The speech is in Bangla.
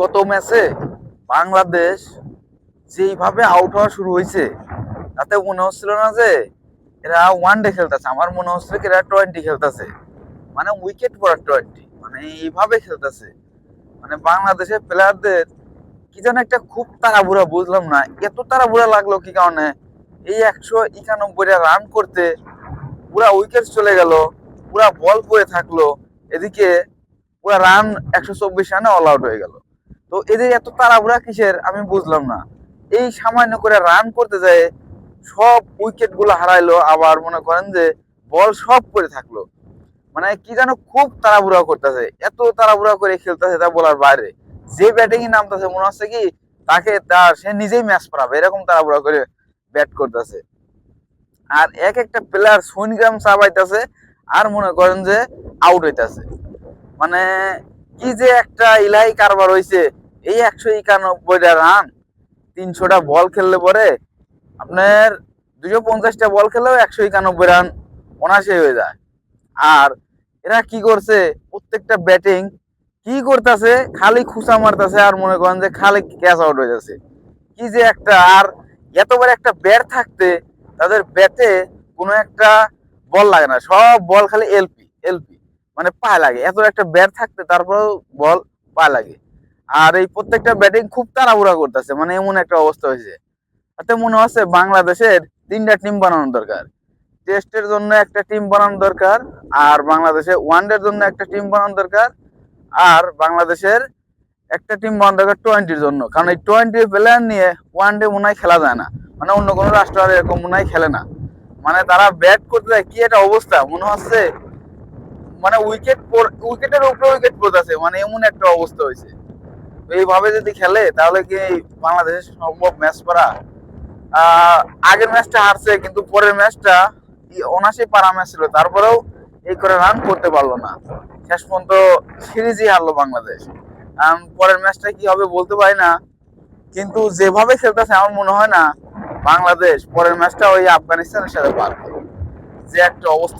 গত ম্যাচে বাংলাদেশ যেইভাবে আউট হওয়া শুরু হয়েছে, তাতে মনে হচ্ছিল না যে এরা ওয়ান ডে খেলতেছে। আমার মনে হচ্ছিল কি এরা টোয়েন্টি খেলতেছে। মানে উইকেট পড়ার টোয়েন্টি মানে এইভাবে খেলতেছে। মানে বাংলাদেশের প্লেয়ারদের কি যেন একটা খুব তাড়াহুড়া, বুঝলাম না। এত তাড়াহুড়া লাগল কি কারণে? এই একশো একানব্বই রান করতে পুরা উইকেট চলে গেল, পুরা বল পড়ে থাকল। এদিকে পুরা রান একশো চব্বিশ রানে অল আউট হয়ে গেল। তো এদের এত তাড়াহুড়া কিসের? আমি বুঝলাম না। এই সামান্য করে রান করতে যায় সব উইকেটগুলো হারাইলো, আবার মনে করেন যে বল সব পড়ে থাকল। মানে কি যেন খুব তাড়াহুড়া করতেছে, এত তাড়াহুড়া করে খেলতেছে তা বলার বাইরে। যে ব্যাটিং নামতেছে, মনে হচ্ছে কি তাকে তার সে নিজেই ম্যাচ পড়াবে, এরকম তাড়াহুড়া করে ব্যাট করতেছে। আর এক একটা প্লেয়ার সুইনগ্রাম চাবাইতেছে আর মনে করেন যে আউট হইতাছে। মানে কি যে একটা ইলাই কারবার হইছে এই একশো একানব্বইটা রান তিনশোটা বল খেললে পরে আপনার দুশো পঞ্চাশটা বল খেলেও একশো একানব্বই রান অনাশে হয়ে যায়। আর এরা কি করছে? প্রত্যেকটা ব্যাটিং কি করতেছে? খালি খুসা মারতেছে আর মনে করেন যে খালি ক্যাচ আউট হয়ে যাচ্ছে। কি যে একটা, আর এতবার একটা ব্যাট থাকতে তাদের ব্যাটে কোনো একটা বল লাগে না। সব বল খালি এলপি এলপি মানে পায়ে লাগে। এত একটা ব্যাট থাকতে তারপরেও বল পায়ে লাগে। আর এই প্রত্যেকটা ব্যাটিং খুব তাড়াহুড়া করতেছে মানে এমন একটা অবস্থা হয়েছে। তাতে মনে হচ্ছে বাংলাদেশের তিনটা টিম বানানো দরকার। টেস্টের জন্য একটা টিম বানানো দরকার, আর বাংলাদেশে ওয়ানডের জন্য একটা টিম বানানো দরকার, আর বাংলাদেশের একটা টিম বানানো দরকার টোয়েন্টির জন্য। কারণ এই টোয়েন্টি প্লেয়ার নিয়ে ওয়ান ডে মনে হয় খেলা যায় না। মানে অন্য কোনো রাষ্ট্র আর এরকম মনে হয় খেলে না। মানে তারা ব্যাট করতে যায়, কি একটা অবস্থা? মনে হচ্ছে মানে উইকেট উইকেটের উপরে উইকেট পড়তেছে। মানে এমন একটা অবস্থা হয়েছে। এইভাবে যদি খেলে, তাহলে কি বাংলাদেশ সম্ভব ম্যাচ করা? আগের ম্যাচটা হারছে, কিন্তু পরের ম্যাচটা অনাশে পারা ম্যাচ ছিল। তারপরেও এই করে রান করতে পারল না। শেষ পর্যন্ত সিরিজই হারলো বাংলাদেশ। পরের ম্যাচটা কি হবে বলতে পারি না। কিন্তু যেভাবে খেলতেছে, আমার মনে হয় না বাংলাদেশ পরের ম্যাচটা ওই আফগানিস্তানের সাথে পারবে যে একটা অবস্থা